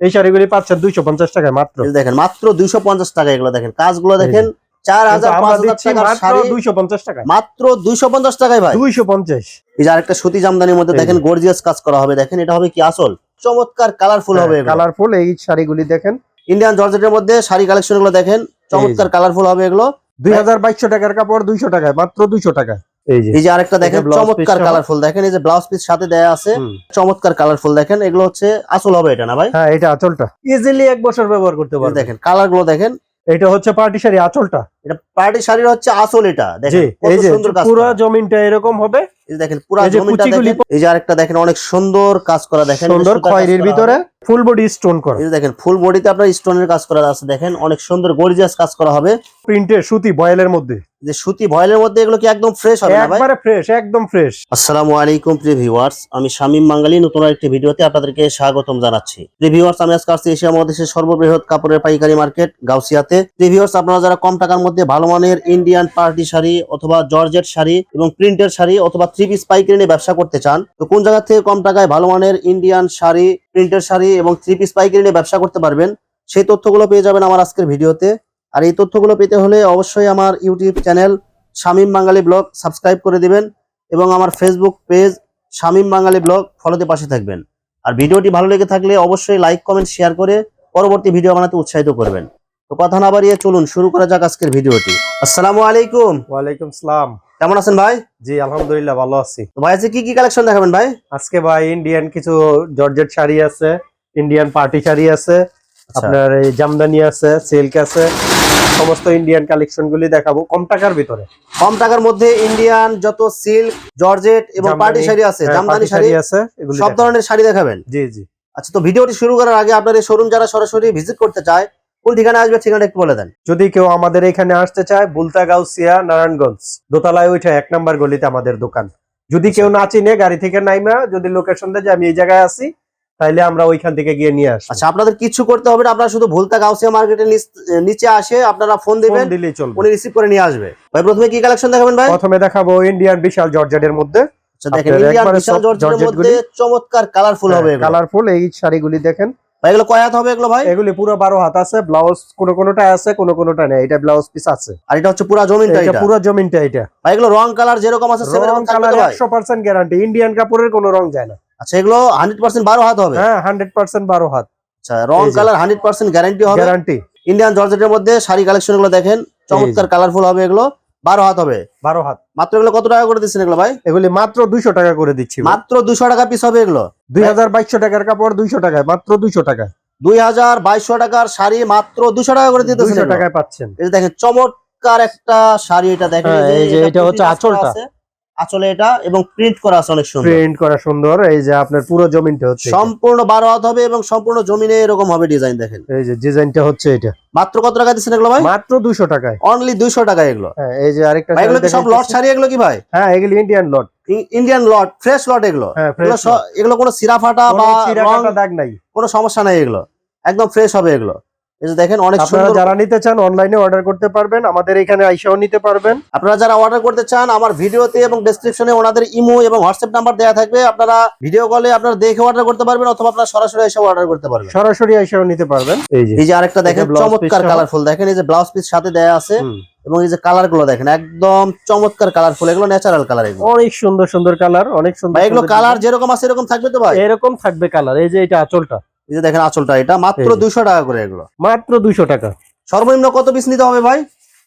এই শাড়িগুলি পাচ্ছেন দুইশো পঞ্চাশ টাকায় মাত্র। দেখেন মাত্র দুইশো পঞ্চাশ টাকা এগুলো দেখেন। কাজগুলো দেখেন চার হাজার দুইশো পঞ্চাশ টাকায়। মাত্র দুইশো পঞ্চাশ টাকায় ভাই। দুইশো পঞ্চাশ। এই যে আরেকটা সুতি জামদানির মধ্যে দেখেন গর্জিয়াস কাজ করা হবে। দেখেন এটা হবে কি আসল? চমৎকার কালারফুল হবে এগুলো। কালারফুল এই শাড়িগুলি দেখেন। ইন্ডিয়ান জর্জেটের মধ্যে শাড়ি কালেকশনগুলো দেখেন চমৎকার কালারফুল হবে এগুলো। দুই টাকার কাপড় দুইশো টাকায় মাত্র দুইশো টাকায়। এই যে আরেকটা দেখেন চমৎকার কালারফুল দেখেন এই যে ব্লাউজ পিস সাথে দেয়া আছে চমৎকার কালারফুল দেখেন এগুলো হচ্ছে আসল হবে এটা না ভাই হ্যাঁ এটা আঁচলটা ইজিলি এক বছর ব্যবহার করতে এই যে পারবে দেখেন কালারগুলো দেখেন এটা হচ্ছে পার্টি শাড়ি আঁচলটা এটা পার্টি শাড়ির হচ্ছে আসল এটা দেখেন এই যে সুন্দর কাজ পুরো জমিনটা এরকম হবে এই যে দেখেন পুরো কুচিগুলি দেখেন এই যে আরেকটা দেখেন অনেক সুন্দর কাজ করা দেখেন সুন্দর খয়েরির ভিতরে ফুল বডি স্টোন করা এই যে দেখেন ফুল বডিতে আপনার স্টোনের কাজ করা আছে দেখেন অনেক সুন্দর গর্জিয়াস কাজ করা হবে প্রিন্টের সুতি বয়েলের মধ্যে যে সুতি ভয়েলের মধ্যে এগুলো কি একদম ফ্রেশ হবে না ভাই? একবারে ফ্রেশ একদম ফ্রেশ আসসালামু আলাইকুম প্রিয় ভিউয়ার্স আমি শামীম বাঙালি নতুন একটি ভিডিওতে আপনাদেরকে স্বাগতম জানাচ্ছি। প্রিয় ভিউয়ার্স আমি আজকে আসছি এশিয়া মহাদেশের সর্ববৃহৎ কাপড়ের পাইকারি মার্কেট গাউসিয়াতে। প্রিয় ভিউয়ার্স আপনারা যারা কম টাকার মধ্যে ভালো মানের ইন্ডিয়ান পার্টি শাড়ি অথবা জর্জেট শাড়ি এবং প্রিন্টের শাড়ি অথবা থ্রি পিস পাইকারি নিয়ে ব্যবসা করতে চান তো কোন জায়গা থেকে কম টাকায় ভালো মানের ইন্ডিয়ান শাড়ি প্রিন্টের শাড়ি এবং থ্রি পিস পাইকারি নিয়ে ব্যবসা করতে পারবেন সেই তথ্যগুলো পেয়ে যাবেন আমার আজকের ভিডিওতে। আর এই তথ্যগুলো পেতে হলে অবশ্যই আমার YouTube channel Shamim Bangali blog subscribe করে দিবেন এবং আমার Facebook page Shamim Bangali blog ফলোতে পাশে থাকবেন। আর ভিডিওটি ভালো লেগে থাকলে অবশ্যই লাইক কমেন্ট শেয়ার করে পরবর্তী ভিডিও বানাতে উৎসাহিত করবেন। তো কথা না বাড়িয়ে চলুন শুরু করা যাক আজকের ভিডিওটি। আসসালামু আলাইকুম। ওয়ালাইকুম সালাম। কেমন আছেন ভাই? জি আলহামদুলিল্লাহ ভালো আছি। তো ভাই আজকে কি কি কালেকশন দেখাবেন ভাই? আজকে ভাই ইন্ডিয়ান কিছু জর্জেট শাড়ি আছে ইন্ডিয়ান পার্টি শাড়ি আছে। আপনার এই জামদানি আছে সিল্ক আছে সমস্ত ইন্ডিয়ান কালেকশন গুলি দেখাবো কম টাকার ভিতরে। কম টাকার মধ্যে ইন্ডিয়ান যত সিল্ক জর্জেট এবং পার্টি শাড়ি আছে হ্যাঁ, জামদানি শাড়ি আছে সব ধরনের শাড়ি দেখাবেন? জি জি। আচ্ছা তো ভিডিওটি শুরু করার আগে আপনার এই শোরুম যারা সরাসরি ভিজিট করতে চায় কোন ঠিকানা আসবে ঠিকানা একটু বলে দেন। যদি কেউ আমাদের এখানে আসতে চায় বুলতা গাউসিয়া নারায়ণগঞ্জ দোতলায় ওইটা এক নাম্বার গলিতে আমাদের দোকান। যদি কেউ না চিনে গাড়ি থেকে নাইমা যদি লোকেশন দেয় যে আমি এই জায়গায় আছি। তাইলে আমরা ওইখান থেকে গিয়ে নিয়ে আসি আচ্ছা আপনাদের কিছু করতে হবে না আপনারা শুধু ভুলতা গাউসিয়া মার্কেটের নিচে আসে আপনারা ফোন দিবেন দিলেই চলবে। উনি রিসিভ করে নিয়ে আসবে। ভাই প্রথমে কি কালেকশন দেখাবেন ভাই? প্রথমে দেখাবো ইন্ডিয়ান বিশাল জর্জেটের মধ্যে। আচ্ছা দেখেন ইন্ডিয়ান বিশাল জর্জেটের মধ্যে চমৎকার কালারফুল হবে কালারফুল এই শাড়িগুলি দেখেন। ভাই এগুলো কয় হাত হবে এগুলো ভাই? এগুলি পুরো বারো হাত আছে ব্লাউজ কোনো কোনোটা আছে কোনো কোনোটা নেই এটা ব্লাউজ পিস আছে। আর এটা হচ্ছে পুরো জমিনটা এটা পুরো জমিনটা এটা। ভাই এগুলো রং কালার যেরকম আছে সেরকম রং কালার তো ভাই? একশো পার্সেন্ট গ্যারান্টি ইন্ডিয়ান কাপড়ের কোনো রং যায় না। আচ্ছা এগুলো হান্ড্রেড পার্সেন্ট বারো হাত হবে? হ্যাঁ হান্ড্রেড পার্সেন্ট বারো হাত। আচ্ছা রং কালার হান্ড্রেড পার্সেন্ট গ্যারান্টি হবে? গ্যারান্টি ইন্ডিয়ান জর্জেটের মধ্যে শাড়ি কালেকশনগুলো দেখেন চমৎকার কালারফুল হবে এগুলো বারো হাত হবে। বারো হাত। মাত্র এগুলো কত টাকা করে দিচ্ছেন এগুলো ভাই? এগুলি মাত্র দুইশো টাকা করে দিচ্ছি মাত্র দুশো টাকা পিস হবে এগুলো। দুই হাজার বাইশশো টাকার কাপড় দুইশো টাকায় মাত্র দুইশো টাকায়। দুই হাজার বাইশশো টাকার শাড়ি মাত্র দুশো টাকা করে দুইশো টাকায় পাচ্ছেন। যে দেখেন চমৎকার একটা শাড়ি এটা দেখেন হ্যাঁ, এই যে এটা হচ্ছে আঁচলটা। আঁচলে এটা এবং প্রিন্ট করা আছে অনেক সুন্দর। প্রিন্ট করা সুন্দর এই যে আপনার পুরো জমিনটা হচ্ছে সম্পূর্ণ বারো হাত হবে এবং সম্পূর্ণ জমিনে এরকম হবে ডিজাইন দেখেন। এই যে ডিজাইনটা হচ্ছে এটা। মাত্র কত টাকা দিচ্ছেন এগুলো ভাই? মাত্র দুইশো টাকায়। অনলি দুইশো টাকা এগুলো। হ্যাঁ এই যে আরেকটা এগুলো কি সব লট। শাড়ি এগুলো কি ভাই? হ্যাঁ এগুলি Indian lot Indian lot fresh lot এগুলো। হ্যাঁ এগুলো এগুলো কোনো সিরা ফাটা বা দাগ নাই। কোনো সমস্যা নাই এগুলো। একদম ফ্রেশ হবে এগুলো। এই যে দেখেন অনেক আপনারা সুন্দর যারা নিতে চান অনলাইনে অর্ডার করতে পারবেন আমাদের এখানে আইসাও নিতে পারবেন। আপনারা যারা অর্ডার করতে চান আমার ভিডিওতে এবং ডেসক্রিপশনে ওনাদের ইমো এবং হোয়াটসঅ্যাপ নাম্বার দেওয়া থাকবে। আপনারা ভিডিও কলে আপনারা দেখে অর্ডার করতে পারবেন অথবা আপনারা সরাসরি এসে অর্ডার করতে পারবেন। সরাসরি আইসাও নিতে পারবেন। এই যে আরেকটা দেখেন চমৎকার কালারফুল দেখেন এই যে ব্লাউজ পিস সাথে দেয়া আছে এবং এই যে কালারগুলো দেখেন একদম চমৎকার কালারফুল এগুলো ন্যাচারাল কালার এগুলো। অনেক সুন্দর সুন্দর কালার অনেক সুন্দর এগুলো কালার যেরকম আছে এরকম থাকবে তো ভাই? এরকম থাকবে কালার এই যে এটা আঁচলটা। এই যে দেখেন আঁচলটা এটা মাত্র দুইশো টাকা করে এগুলো। মাত্র দুইশো টাকা। সর্বনিম্ন কত পিস নিতে হবে ভাই?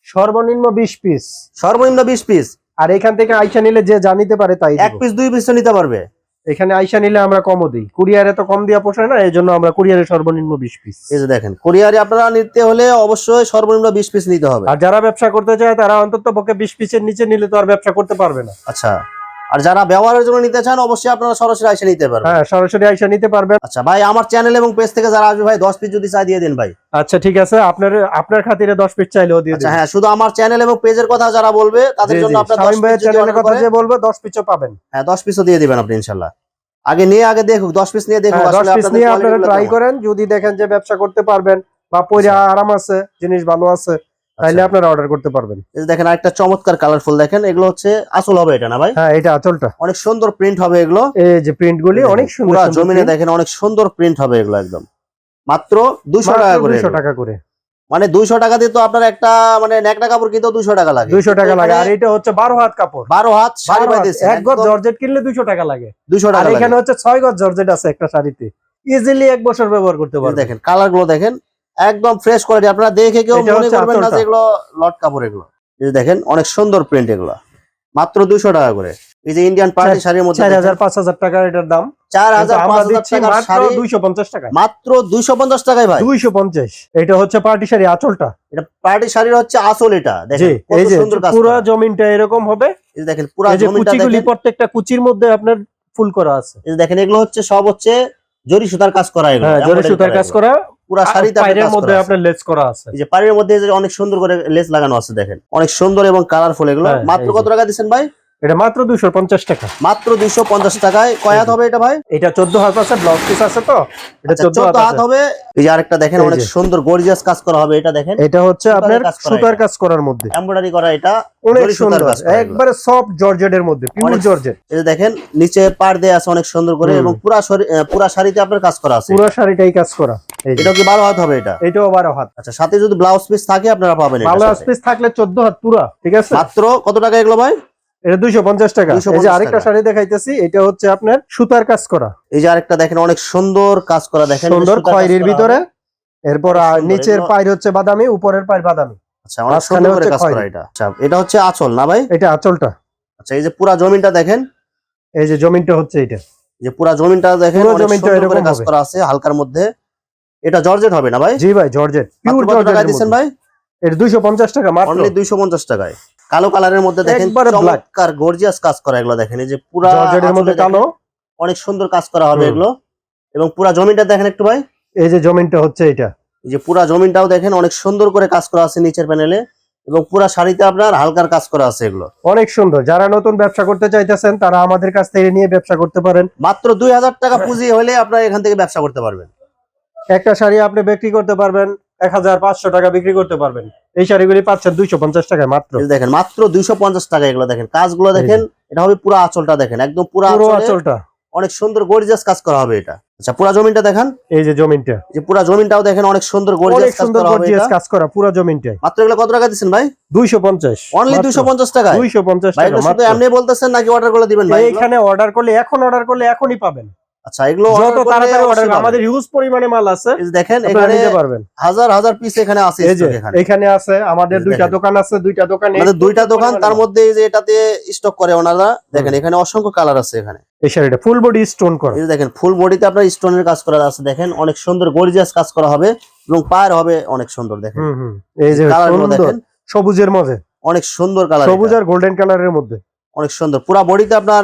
সর্বনিম্ন বিশ পিস সর্বনিম্ন বিশ পিস আর এখান থেকে আইসা নিলে যে জানিতে পারে তাই এক পিস দুই পিস নিতে পারবে। এখানে আইসা নিলে আমরা কমও দিই। কুরিয়ারে তো কম দিয়া পোষায় না এই জন্য আমরা কুরিয়ারে সর্বনিম্ন বিশ পিস এই যে দেখেন কোরিয়ারে আপনারা নিতে হলে অবশ্যই সর্বনিম্ন বিশ পিস নিতে হবে। আর যারা ব্যবসা করতে চায় তারা অন্তত পক্ষে বিশ পিসের নিচে নিলে তো আর ব্যবসা করতে পারবে না। আচ্ছা। আর যারা ব্যবহারের জন্য নিতে চান অবশ্যই আপনারা সরাসরি এসে নিতে পারবেন। হ্যাঁ সরাসরি আইসা নিতে পারবেন। আচ্ছা ভাই আমার চ্যানেল এবং পেজ থেকে যারা আসবে ভাই দশ পিস যদি চাই দিয়ে দেন ভাই। আচ্ছা ঠিক আছে। আপনার আপনার খাতিরে দশ পিস চাইলেও দিয়ে আচ্ছা হ্যাঁ শুধু আমার চ্যানেল এবং পেজের কথা যারা বলবে তাদের জন্য আপনার দশ শামিম ভাইয়ের পিস যদি চ্যানেলের কথা যে বলবে দশ পিসও পাবেন। হ্যাঁ দশ পিসও দিয়ে দিবেন আপনি ইনশাল্লাহ। আগে নিয়ে আগে দেখুক দশ পিস নিয়ে দেখুক হ্যাঁ, আসলে পিস নিয়ে আপনারা ট্রাই করেন। যদি দেখেন যে ব্যবসা করতে পারবেন বা পয়সা আচ্ছা। আরাম আছে জিনিস ভালো আছে তাইলে আচ্ছা, আপনারা অর্ডার করতে পারবেন। এই যে দেখেন একটা চমৎকার কালারফুল দেখেন এগুলো হচ্ছে আসল হবে এটা না ভাই? হ্যাঁ এটা আঁচলটা। অনেক সুন্দর প্রিন্ট হবে এগুলো। এই যে প্রিন্ট গুলি অনেক সুন্দর জমিনে দেখেন অনেক সুন্দর প্রিন্ট হবে এগুলো একদম। মাত্র দুশো টাকা করে দুশো এগুলো। টাকা করে। মানে দুইশো টাকা দিয়ে তো আপনার একটা মানে ন্যাকড়া কাপড় কিনতে দুশো টাকা লাগে। দুইশো টাকা লাগে। আর এটা হচ্ছে বারো হাত কাপড়। বারো হাত শাড়ি। পাইতেছে এক গজ জর্জেট কিনলে দুইশো টাকা লাগে। আর টাকা লাগে। এখানে হচ্ছে ছয় গজ জর্জেট আছে একটা শাড়িতে। ইজিলি এক বছর ব্যবহার করতে পারবেন। দেখেন কালারগুলো দেখেন একদম ফ্রেশ কোয়ালিটি আপনারা দেখে কেউ মনে করবেন না যে এগুলো লট কাপড় এগুলো। এই যে দেখেন অনেক সুন্দর প্রিন্ট এগুলো। মাত্র দুশো টাকা করে। এই যে ইন্ডিয়ান পার্টি শাড়ির মধ্যে চার দেখেন, হাজার পাঁচ হাজার টাকার এটার দাম। চার কিন্তু হাজার আমরা পাঁচ হাজার দিচ্ছি টাকার মাত্র শাড়ি। দুইশো পঞ্চাশ টাকায়। মাত্র দুইশো পঞ্চাশ টাকায় ভাই। দুইশো পঞ্চাশ। এটা হচ্ছে পার্টি শাড়ি আঁচলটা। এটা পার্টি শাড়ির হচ্ছে আসল এটা। দেখেন কত সুন্দর কাজ পুরো জমিনটা এরকম হবে। এই যে দেখেন পুরো কুচিগুলি দেখেন। প্রত্যেকটা কুচির মধ্যে আপনার ফুল করা আছে। এই যে দেখেন এগুলো হচ্ছে সব হচ্ছে জরি সুতার কাজ করা এগুলো। হ্যাঁ জরি সুতার কাজ করা। পুরো শাড়িতে পায়ের মধ্যে আপনার লেস করা আছে। এই যে পাড়ির মধ্যে অনেক সুন্দর করে লেস লাগানো আছে দেখেন। অনেক সুন্দর এবং কালারফুল এগুলো। হ্যাঁ, মাত্র কত টাকা দিচ্ছেন ভাই? এটা মাত্র দুইশো পঞ্চাশ টাকা। মাত্র দুইশো পঞ্চাশ টাকায়। কয় হাত হবে এটা ভাই? এটা চোদ্দ হাত আছে ব্লাউজ পিস আছে তো? এটা আচ্ছা, চোদ্দ হাত হবে। এই আরেকটা দেখেন অনেক সুন্দর গর্জিয়াস কাজ করা হবে এটা দেখেন। এটা হচ্ছে আপনার কাজ সুতার কাজ করার মধ্যে। এমব্রয়ডারি করা এটা অনেক সুন্দর। একবারে সফট জর্জেটের মধ্যে পিওর জর্জেট। যে দেখেন নিচে পার দেয়া আছে অনেক সুন্দর করে এবং পুরা পুরা শাড়িতে আপনার কাজ করা আছে। পুরো শাড়িটাই কাজ করা। এটা কি বারো হাত হবে এটা? এটাও বারো হাত। আচ্ছা সাথে যদি ব্লাউজ পিস থাকে আপনারা পাবেন সাথে। পিস থাকলে চোদ্দ হাত পুরা ঠিক আছে? মাত্র কত টাকা এগুলো ভাই? এটা দুইশো পঞ্চাশ টাকা। 250 এই যে আরেকটা। শাড়ি দেখাইতেছি এটা হচ্ছে আপনার সুতার কাজ করা। এই যে আরেকটা দেখেন অনেক সুন্দর কাজ করা দেখেন সুন্দর খয়েরির ভিতরে এরপর নিচের পায়ের হচ্ছে বাদামি উপরের পায়ের বাদামি। আচ্ছা অনেক সুন্দর করে কাজ করা এটা। আচ্ছা এটা হচ্ছে আঁচল না ভাই? এটা আঁচলটা। আচ্ছা এই যে পুরা জমিনটা দেখেন। এই যে জমিনটা হচ্ছে এটা। যে পুরা জমিনটা দেখেন পুরো জমিনটা এরকম কাজ করা আছে হালকার মধ্যে। এটা জর্জেট হবে না ভাই? জি ভাই জর্জেট। পিওর টাকা দিচ্ছেন জর্জেট ভাই? এটা দুইশো পঞ্চাশ টাকা মাত্র। অনলি দুইশো পঞ্চাশ টাকায়। কালো কালারের মধ্যে দেখেন চমৎকার গর্জিয়াস কাজ করা এগুলো দেখেন। এই যে পুরা জর্জেটের মধ্যে কালো। অনেক সুন্দর কাজ করা হবে এগুলো। এবং পুরা জমিটা দেখেন একটু ভাই। এই যে জমিনটা হচ্ছে এটা এই যে পুরা জমিনটাও দেখেন অনেক সুন্দর করে কাজ করা আছে নিচের প্যানেলে এবং পুরা শাড়িতে আপনার হালকার কাজ করা আছে এগুলো। অনেক সুন্দর। যারা নতুন ব্যবসা করতে চাইতেছেন তারা আমাদের কাছ থেকে নিয়ে ব্যবসা করতে পারেন। মাত্র দুই হাজার টাকা পুঁজি হলে আপনারা এখান থেকে ব্যবসা করতে পারবেন। একটা শাড়ি আপনি বিক্রি করতে পারবেন এক হাজার পাঁচশো টাকা বিক্রি করতে পারবেন। এই শাড়িগুলি পাচ্ছেন দুইশো পঞ্চাশ টাকায় মাত্র। দেখেন মাত্র দুইশো পঞ্চাশ টাকা এগুলো দেখেন। কাজগুলো দেখেন এটা হবে পুরো আঁচলটা দেখেন একদম পুরো আঁচলটা। অনেক সুন্দর গর্জিয়াস কাজ করা হবে এটা। আচ্ছা পুরা জমিনটা দেখেন। এই যে জমিনটা। এই যে পুরা জমিনটাও দেখেন অনেক সুন্দর অনেক গর্জিয়াস কাজ করা হবে এটা। কাজ করা পুরো জমিনটাই। মাত্র এগুলো কত টাকা দিচ্ছেন ভাই? দুইশো পঞ্চাশ অনলি দুইশো পঞ্চাশ টাকা দুইশো পঞ্চাশ ভাই টাকা শুধু। এমনি বলতেছেন নাকি অর্ডার করে দিবেন ভাই? এইখানে অর্ডার করলে এখন অর্ডার করলে এখনই পাবেন। আচ্ছা এগুলো যত তাড়াতাড়ি অর্ডার আমাদের হিউজ পরিমাণে মাল আছে। দেখেন এখানে নিতে পারবেন। হাজার হাজার পিস এখানে আছে এই যে এখানে। এখানে আছে আমাদের দুইটা দোকান আছে দুইটা দোকানে আমাদের দুইটা দোকান তার মধ্যে এই যে এটাতে স্টক করে ওনারা। দেখেন এখানে অসংখ্য কালার আছে এখানে। এই শাড়িটা ফুল বডি স্টোন করা। এই দেখেন ফুল বডিতে আপনার স্টোনের কাজ করা আছে। দেখেন অনেক সুন্দর গর্জিয়াস কাজ করা হবে এবং পায়ের হবে অনেক সুন্দর দেখেন। এই যে কালার সুন্দর দেখেন। সবুজের মধ্যে। অনেক সুন্দর কালার সবুজ আর গোল্ডেন কালারের মধ্যে। অনেক সুন্দর। পুরা বডিতে আপনার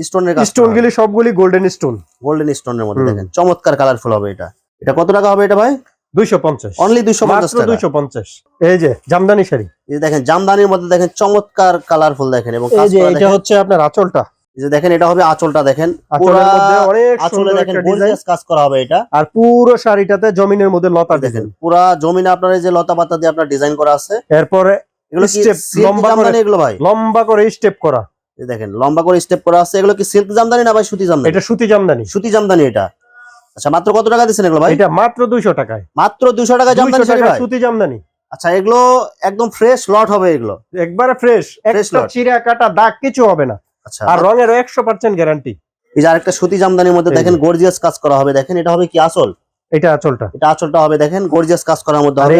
স্টোনের স্টোন গুলি সবগুলি গোল্ডেন স্টোন গোল্ডেন স্টোনের মধ্যে। দেখেন। চমৎকার কালারফুল হবে এটা। এটা কত টাকা হবে এটা ভাই? দুইশো পঞ্চাশ। অনলি দুইশো পঞ্চাশ দুইশো পঞ্চাশ। এই যে জামদানি শাড়ি। এই দেখেন জামদানির মধ্যে দেখেন চমৎকার কালারফুল দেখেন এবং এই যে এটা হচ্ছে আপনার আঁচলটা। যে দেখেন এটা হবে আঁচলটা দেখেন। আঁচলের মধ্যে অনেক আঁচলে দেখেন গর্জিয়াস কাজ করা হবে এটা। আর পুরো শাড়িটাতে জমিনের মধ্যে লতা দেখেন পুরা জমিনে আপনার এই যে লতা পাতা দিয়ে আপনার ডিজাইন করা আছে। এরপরে এগুলো সিল্ক লম্বা করে- এগুলো ভাই? লম্বা করে স্টেপ করা। দেখেন লম্বা করে স্টেপ করা আছে। এগুলো কি সিল্ক জামদানি না ভাই সুতি জামদানি? এটা সুতি জামদানি। সুতি জামদানি এটা। আচ্ছা মাত্র কত টাকা দিচ্ছেন এগুলো ভাই? এটা মাত্র দুইশো টাকায়। মাত্র দুশো টাকা জামদানি শাড়ি ভাই? সুতি জামদানি। আচ্ছা এগুলো একদম ফ্রেশ লট হবে এগুলো। একবারে ফ্রেশ একটা চিরা কাটা দাগ কিছু হবে না। আচ্ছা। আর রঙের একশো পার্সেন্ট গ্যারান্টি এই যে আরেকটা সুতি জামদানির মধ্যে দেখেন গর্জিয়াস কাজ করা হবে। দেখেন এটা হবে কি আসল এটা আঁচলটা। এটা আঁচলটা হবে দেখেন গর্জিয়াস কাজ করার মধ্যে হবে।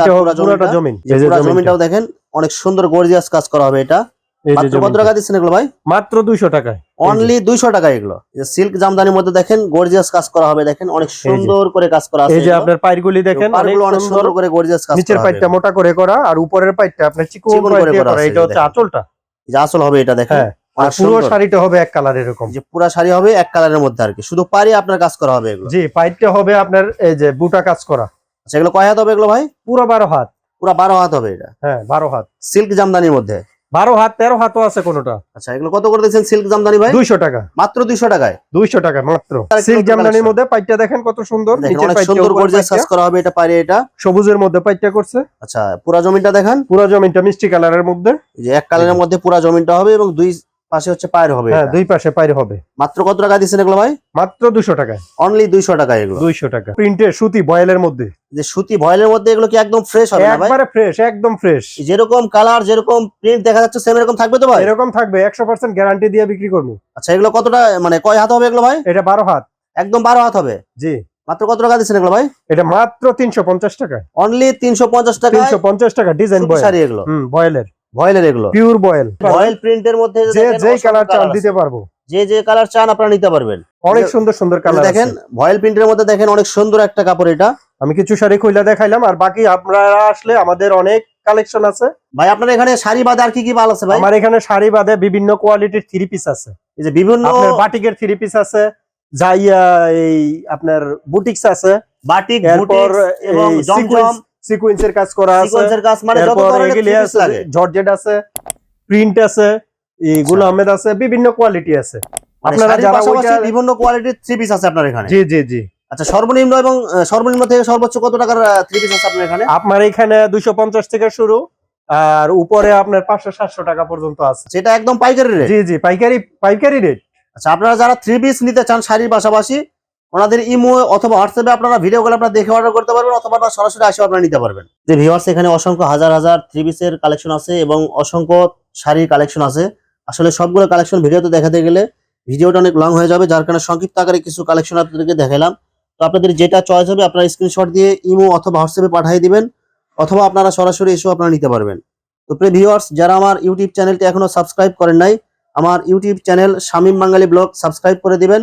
পুরা জমিনটাও দেখেন অনেক সুন্দর গর্জিয়াস কাজ করা হবে এটা। কত জমিনটা। টাকা দিচ্ছেন এগুলো ভাই? মাত্র দুইশো টাকায়। অনলি দুইশো টাকা এগুলো। সিল্ক জামদানির মধ্যে দেখেন গর্জিয়াস কাজ করা হবে দেখেন অনেক সুন্দর করে কাজ করা আছে এই যে আপনার পায়েরগুলি দেখেন অনেক সুন্দর। করে গর্জিয়াস কাজ নিচের করা পাইটটা মোটা করে করা আর উপরের পাইটটা আপনার চিকন চিকন করে করে করা। করা এটা হচ্ছে আঁচলটা। যে আসল হবে এটা দেখেন হ্যাঁ আর পুরো শাড়িটা হবে এক কালার এরকম। যে পুরা শাড়ি হবে এক কালারের মধ্যে আর কি। শুধু পারি আপনার কাজ করা হবে এগুলো। জি পাইটটা হবে আপনার এই যে বুটা কাজ করা। আচ্ছা এগুলো কয় হাত হবে এগুলো ভাই? পুরো বারো হাত। পুরা বারো হাত হবে এটা। হ্যাঁ বারো হাত। সিল্ক জামদানির মধ্যে। বারো হাত তেরো হাতও আছে কোনটা। আচ্ছা এগুলো কত করে দিচ্ছেন সিল্ক জামদানি ভাই? দুইশো টাকা। মাত্র দুইশো টাকায়? দুইশো টাকা মাত্র। সিল্ক জামদানির মধ্যে পাইটা দেখেন কত সুন্দর সুন্দর গর্জিয়াস কাজ করা হবে এটা পারে এটা। সবুজের মধ্যে পাইটা করছে। আচ্ছা পুরা জমিনটা দেখেন। পুরা জমিনটা মিষ্টি কালারের মধ্যে। যে এক কালারের মধ্যে পুরা জমিনটা হবে এবং দুই পাশে হচ্ছে পায়ের হবে হ্যাঁ দুই পাশে পাইরে হবে। মাত্র কত টাকা দিচ্ছেন এগুলো ভাই? মাত্র দুশো টাকায় অনলি দুইশো টাকা এগুলো। দুইশো টাকা। প্রিন্টের সুতি বয়েলের মধ্যে। যে সুতি ভয়েলের মধ্যে এগুলো কি একদম ফ্রেশ হবে না ভাই? একবারে ফ্রেশ একদম ফ্রেশ যেরকম কালার যেরকম প্রিন্ট দেখা যাচ্ছে সেম এরকম থাকবে তো ভাই? এরকম থাকবে একশো পার্সেন্ট গ্যারান্টি দিয়ে বিক্রি করব। আচ্ছা এগুলো কতটা মানে কয় হাত হবে এগুলো ভাই? এটা বারো হাত। একদম বারো হাত হবে? জি। মাত্র কত টাকা দিচ্ছেন এগুলো ভাই? এটা মাত্র তিনশো পঞ্চাশ টাকায় অনলি তিনশো পঞ্চাশ টাকা তিনশো পঞ্চাশ টাকা ডিজাইন বয়েল শাড়ি এগুলো। হুম বয়েলের। ভয়েলের এগুলো? Pure boil. ভয়েল প্রিন্টের মধ্যে যে যেই অসংখ্য কালার চান দিতে পারব। যে যে কালার চান আপনারা নিতে পারবেন। অনেক সুন্দর সুন্দর কালার দেখেন ভয়েল প্রিন্টের মধ্যে দেখেন অনেক সুন্দর একটা কাপড় এটা। আমি কিছু শাড়ি খুলে দেখাইলাম আর বাকি আপনারা আসলে আমাদের অনেক কালেকশন আছে। ভাই আপনার এখানে শাড়ি বাদে আর কি কি মাল আছে ভাই? আমার এখানে শাড়ি বাদে বিভিন্ন কোয়ালিটির থ্রি পিস আছে। এই যে বিভিন্ন আপনার বাটিকের থ্রি পিস আছে যাইয়া এই আপনার বুটিক্স আছে। বাটিক বুটিক্স এবং জমজম সিকুয়েন্সের কাজ করা আছে। সিকোয়েন্সের কাজ মানে যত ধরনের আছে লাগে। জর্জেট আছে প্রিন্ট আছে এই গুল আচ্ছা। আহমেদ আছে বিভিন্ন কোয়ালিটি আছে। মানে আপনারা যারা ওইটা- বিভিন্ন কোয়ালিটির থ্রি পিস আছে আপনার এখানে? জি জি জি। আচ্ছা সর্বনিম্ন এবং সর্বনিম্ন থেকে সর্বোচ্চ কত টাকার থ্রি পিস আছে আপনার এখানে? আপনার এখানে দুইশো পঞ্চাশ থেকে শুরু আর উপরে আপনার পাঁচশো সাতশো টাকা পর্যন্ত আছে। সেটা একদম পাইকারি রেট জি জি পাইকারি পাইকারি রেট আচ্ছা আপনারা যারা থ্রি পিস নিতে চান শাড়ির পাশাপাশি ওনাদের ইমো অথবা হোয়াটসঅ্যাপে আপনারা ভিডিও কল আপনারা দেখে অর্ডার করতে পারবেন অথবা আপনারা সরাসরি আসে আপনারা নিতে পারবেন। যে ভিউয়ার্স এখানে অসংখ্য হাজার হাজার থ্রি পিসের কালেকশন আছে এবং অসংখ্য শাড়ির কালেকশন আছে। আসলে সবগুলো কালেকশন ভিডিওতে দেখাতে গেলে ভিডিওটা অনেক লং হয়ে যাবে, যার কারণে সংক্ষিপ্ত আকারে কিছু কালেকশন আপনাদেরকে দেখালাম। তো আপনাদের যেটা চয়েস হবে আপনারা স্ক্রিনশট দিয়ে ইমো অথবা হোয়াটসঅ্যাপে পাঠিয়ে দিবেন, অথবা আপনারা সরাসরি এসেও আপনারা নিতে পারবেন। তো প্রিয় ভিউয়ার্স যারা আমার ইউটিউব চ্যানেলটি এখনও সাবস্ক্রাইব করেন নাই, আমার YouTube channel Shamim Bangali blog subscribe করে দিবেন।